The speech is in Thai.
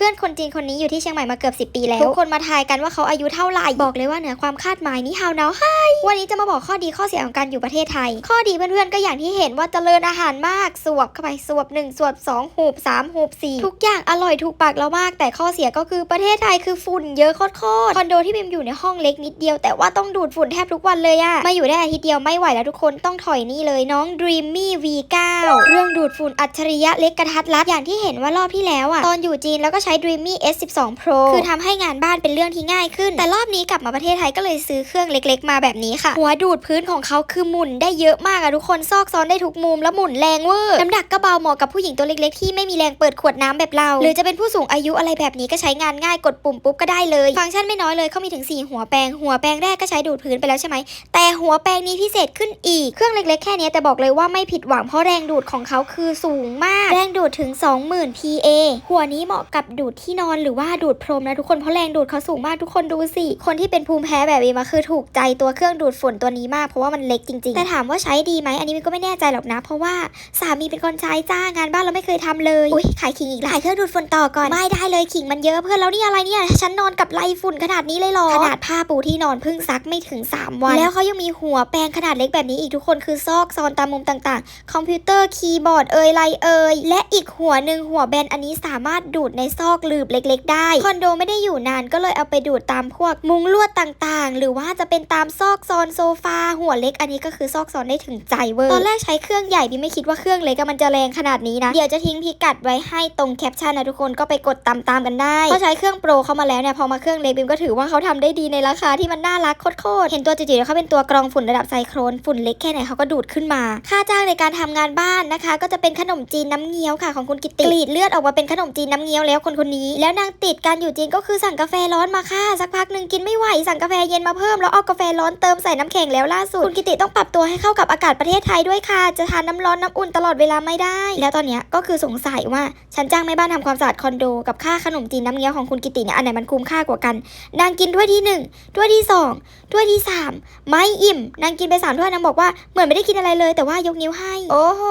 พื่อนคนจีนคนนี้อยู่ที่เชียงใหม่มาเกือบ10 ปีแล้ว ทุกคนมาทายกันว่าเขาอายุเท่าไหร่ บอกเลยว่าเหนือความคาดหมายนี่ฮาวนาไฮวันนี้จะมาบอกข้อดีข้อเสียของการอยู่ประเทศไทย ข้อดีเพื่อนๆก็อย่างที่เห็นว่าเจริญอาหารมาก สวบเข้าไปสวบ1สวบ2หูบ3หูบ4ทุกอย่างอร่อยถูกปากเรามาก แต่ข้อเสียก็คือประเทศไทยคือฝุ่นเยอะโคตรๆคอนโดที่บิมอยู่ในห้องเล็กนิดเดียว แต่ว่าต้องดูดฝุ่นแทบทุกวันเลยอะมาอยู่ได้อาทิตย์เดียวไม่ไหวแล้วทุกคนต้องถอยนี่เลยน้อง Dreamy V9 เครื่องดูดฝุ่นอัจฉริยะเล็กกระทัดรัดอย่างที่เห็นว่ารอบที่แล้วอะตอนอยู่จีนแล้วก็ใช้ Dreamy S12 Pro คือทำให้งานบ้านเป็นเรื่องที่ง่ายขึ้น แต่รอบนี้กลับมาประเทศไทยก็เลยซื้อเครื่องเล็ก ๆ มาแบบนี้ค่ะ หัวดูดพื้นของเขาคือหมุนได้เยอะมากอะทุกคนซอกซ้อนได้ทุกมุมแล้วหมุนแรงเวอร์น้ำหนักก็เบาเหมาะกับผู้หญิงตัวเล็ก ๆ ที่ไม่มีแรงเปิดขวดน้ำแบบเรา หรือจะเป็นผู้สูงอายุอะไรแบบนี้ก็ใช้งานง่ายกดปุ่มปุ๊บก็ได้เลย ฟังก์ชันไม่น้อยเลยเขามีถึง 4 หัวแปรงหัวแปรงแรกก็ใช้ดูดพื้นไปแล้วใช่ไหมแต่หัวแปรงนี้พิเศษขึ้นอีกเครื่องเล็ก ๆ แค่นี้แต่บอกเลยว่าไม่ผิดหวังเพราะแรงดูดของเขาคือสูงมาก แรงดูดถึง 20,000 PA หัวนี้เหมาะกับดูดที่นอนหรือว่าดูดพรมนะทุกคนเพราะแรงดูดเขาสูงมากทุกคนดูสิคนที่เป็นภูมิแพ้แบบนี้มาคือถูกใจตัวเครื่องดูดฝุ่นตัวนี้มากเพราะว่ามันเล็กจริงๆแต่ถามว่าใช้ดีไหมอันนี้มันก็ไม่แน่ใจหรอกนะ เพราะว่าสามีเป็นคนใช้จ้างานบ้านเราไม่เคยทำเลยอุ้ยขายขิงอีกแล้วขายเครื่องดูดฝุ่นต่อก่อนไม่ได้เลยขิงมันเยอะเพื่อนแล้วนี่อะไรเนี่ยฉันนอนกับไรฝุ่นขนาดนี้เลยหรอขนาดผ้าปูที่นอนเพิ่งซักไม่ถึง 3 วัน แล้วเขายังมีหัวแปรงขนาดเล็กแบบนี้อีกทุกคนคือซอกซอนตามมุมต่างๆ คอมพิวเตอร์คีย์บอร์ดเอ่ยไรเอ่ยและอีกหัวหนึ่งหัวแบนอันนี้สามารถดูดในซอกหลืบเล็ก ๆ ได้ คอนโดไม่ได้อยู่นานก็เลยเอาไปดูดตามพวกมุงลวดต่างๆ หรือว่าจะเป็นตามซอกซอนโซฟาหัวเล็กอันนี้ก็คือซอกซอนได้ถึงใจเวอร์ตอนแรกใช้เครื่องใหญ่บิมไม่คิดว่าเครื่องเล็กมันจะแรงขนาดนี้นะ เดี๋ยวจะทิ้งพิกัดไว้ให้ตรงแคปชั่นนะทุกคนก็ไปกดตามๆกันได้พอใช้เครื่องโปรเข้ามาแล้วเนี่ยพอมาเครื่องเล็กบิมก็ถือว่าเขาทำได้ดีในราคาที่มันน่ารักโคตรๆเห็นตัวจิ๋วๆเขาเป็นตัวกรองฝุ่นระดับไซโครนฝุ่นเล็กแค่ไหนเขาก็ดูดขึ้นมา ค่าจ้างในการทำงานบ้านนะคะ ก็จะเป็นขนมจีนน้ำเงี้ยวค่ะของคุณกิติกรีดเลือดออกมาเป็นขนมจีนน้ำเงี้ยวแล้วคนคนนี้ แล้วนางติดการอยู่จีนก็คือสั่งกาแฟร้อนมาค่ะ สักพักหนึ่งกินไม่ไหวสั่งกาแฟเย็นมาเพิ่มแล้วเอากาแฟร้อนเติมใส่น้ำแข็งแล้วล่าสุดคุณกิติต้องปรับตัวให้เข้ากับอากาศประเทศไทยด้วยค่ะ จะทานน้ำร้อนน้ำอุ่นตลอดเวลาไม่ได้ แล้วตอนเนี้ยก็คือสงสัยว่าฉันจ้างแม่บ้านทำความสะอาดคอนโดกับค่าขนมจีนน้ำเงี้ยวของคุณกิติเนี่ยอันไหนมันคุ้มค่ากว่ากัน นางกินถ้วยที่หนึ่งถ้วยที่สองถ้วยที่สามไม่อิ่ม นางกินไปสามถ้วยนางบอกว่าเหมือนไม่ได้กินอะไรเลย แต่ว่ายกนิ้วให้ โอ้โห